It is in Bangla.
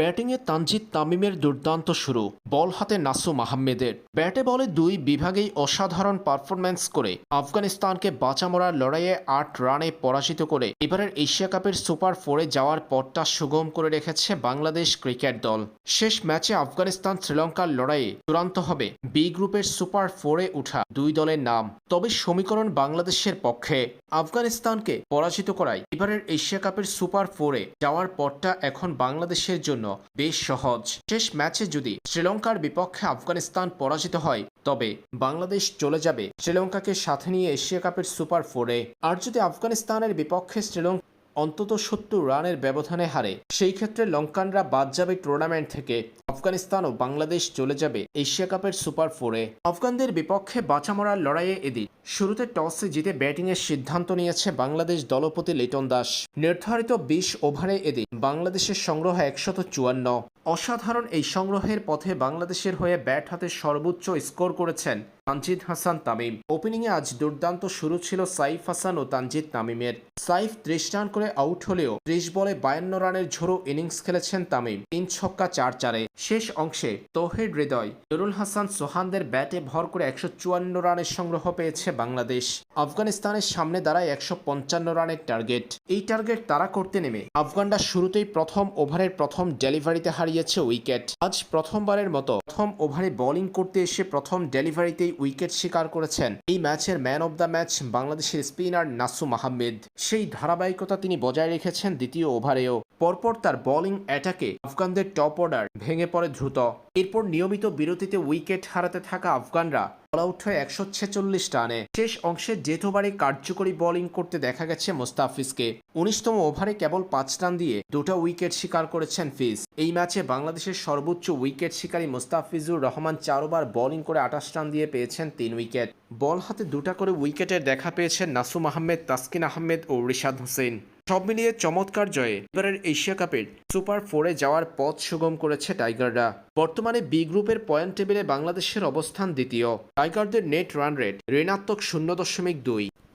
ব্যাটিংয়ে তানজিদ তামিমের দুর্দান্ত শুরু, বল হাতে নাসুম আহমেদের। ব্যাটে বলে দুই বিভাগেই অসাধারণ পারফরম্যান্স করে আফগানিস্তানকে বাঁচামরার লড়াইয়ে আট রানে পরাজিত করে এবারের এশিয়া কাপের সুপার ফোরে যাওয়ার পথটা সুগম করে রেখেছে বাংলাদেশ ক্রিকেট দল। শেষ ম্যাচে আফগানিস্তান শ্রীলঙ্কার লড়াইয়ে চূড়ান্ত হবে বি গ্রুপের সুপার ফোরে উঠা দুই দলের নাম। তবে সমীকরণ বাংলাদেশের পক্ষে আফগানিস্তানকে পরাজিত করায় এবারের এশিয়া কাপের সুপার ফোরে যাওয়ার পথটা এখন বাংলাদেশের জন্য বেশ সহজ। শেষ ম্যাচে যদি শ্রীলঙ্কার বিপক্ষে আফগানিস্তান পরাজিত হয়, তবে বাংলাদেশ চলে যাবে শ্রীলঙ্কাকে সাথে নিয়ে এশিয়া কাপের সুপার ফোরে। আর যদি আফগানিস্তানের বিপক্ষে শ্রীলঙ্কা অন্তত সত্তর রানের ব্যবধানে হারে, সেই ক্ষেত্রে লঙ্কানরা বাদ যাবে টুর্নামেন্ট থেকে। আফগানিস্তান ও বাংলাদেশ চলে যাবে এশিয়া কাপের সুপার ফোরে। আফগানদের বিপক্ষে বাঁচামরার লড়াইয়ে এদিন শুরুতে টসে জিতে ব্যাটিংয়ের সিদ্ধান্ত নিয়েছে বাংলাদেশ দলপতি লিটন দাস। নির্ধারিত বিশ ওভারে এদিন বাংলাদেশের সংগ্রহ একশত চুয়ান্ন। অসাধারণ এই সংগ্রহের পথে বাংলাদেশের হয়ে ব্যাট হাতে সর্বোচ্চ স্কোর করেছেন তানজিদ হাসান তামিম। ওপেনিংয়ে আজ দুর্দান্ত শুরু ছিল সাইফ হাসান ও তানজিদ তামিমের। সাইফ ত্রিশ রান করে আউট হলেও ত্রিশ বলে বায়ান্ন রানের ঝোড়ো ইনিংস খেলেছেন তামিম। তিন ছক্কা চার চারে। শেষ অংশে তৌহিদ হৃদয়, নুরুল হাসান সোহানদের ব্যাটে ভর করে একশো চুয়ান্ন রানের সংগ্রহ পেয়েছে বাংলাদেশ। আফগানিস্তানের সামনে দাঁড়ায় একশো পঞ্চান্ন রানের টার্গেট। এই টার্গেট তারা করতে নেমে। আফগানরা শুরুতেই প্রথম ওভারের প্রথম ডেলিভারিতে হারিয়েছে উইকেট। আজ প্রথমবারের মতো প্রথম ওভারে বোলিং করতে এসে প্রথম ডেলিভারিতেই উইকেট শিকার করেছেন এই ম্যাচের ম্যান অব দ্য ম্যাচ বাংলাদেশের স্পিনার নাসুম আহমেদ। সেই ধারাবাহিকতা তিনি বজায় রেখেছেন দ্বিতীয় ওভারেও। পরপর তার বোলিং অ্যাটাকে আফগানদের টপ অর্ডার ভেঙে পড়ে দ্রুত। এরপর নিয়মিত বিরতিতে উইকেট হারাতে থাকা আফগানরা অল আউট হয়ে একশো ছেচল্লিশ রানে। শেষ অংশে যেতবারে কার্যকরী বোলিং করতে দেখা গেছে মোস্তাফিজকে। উনিশতম ওভারে কেবল পাঁচ রান দিয়ে দুটো উইকেট শিকার করেছেন ফিজ। এই ম্যাচে বাংলাদেশের সর্বোচ্চ উইকেট শিকারী মোস্তাফিজুর রহমান চার ওভার বোলিং করে আঠাশ রান দিয়ে পেয়েছেন তিন উইকেট। বল হাতে দুটা করে উইকেটের দেখা পেয়েছেন নাসুম আহমেদ, তাসকিন আহমেদ ও রিশাদ হোসেন। সব মিলিয়ে চমৎকার জয়ে এবারের এশিয়া কাপের সুপার ফোরে যাওয়ার পথ সুগম করেছে টাইগাররা। বর্তমানে বি গ্রুপের পয়েন্ট টেবিলে বাংলাদেশের অবস্থান দ্বিতীয়। টাইগারদের নেট রান রেট ঋণাত্মক শূন্য দশমিক দুই।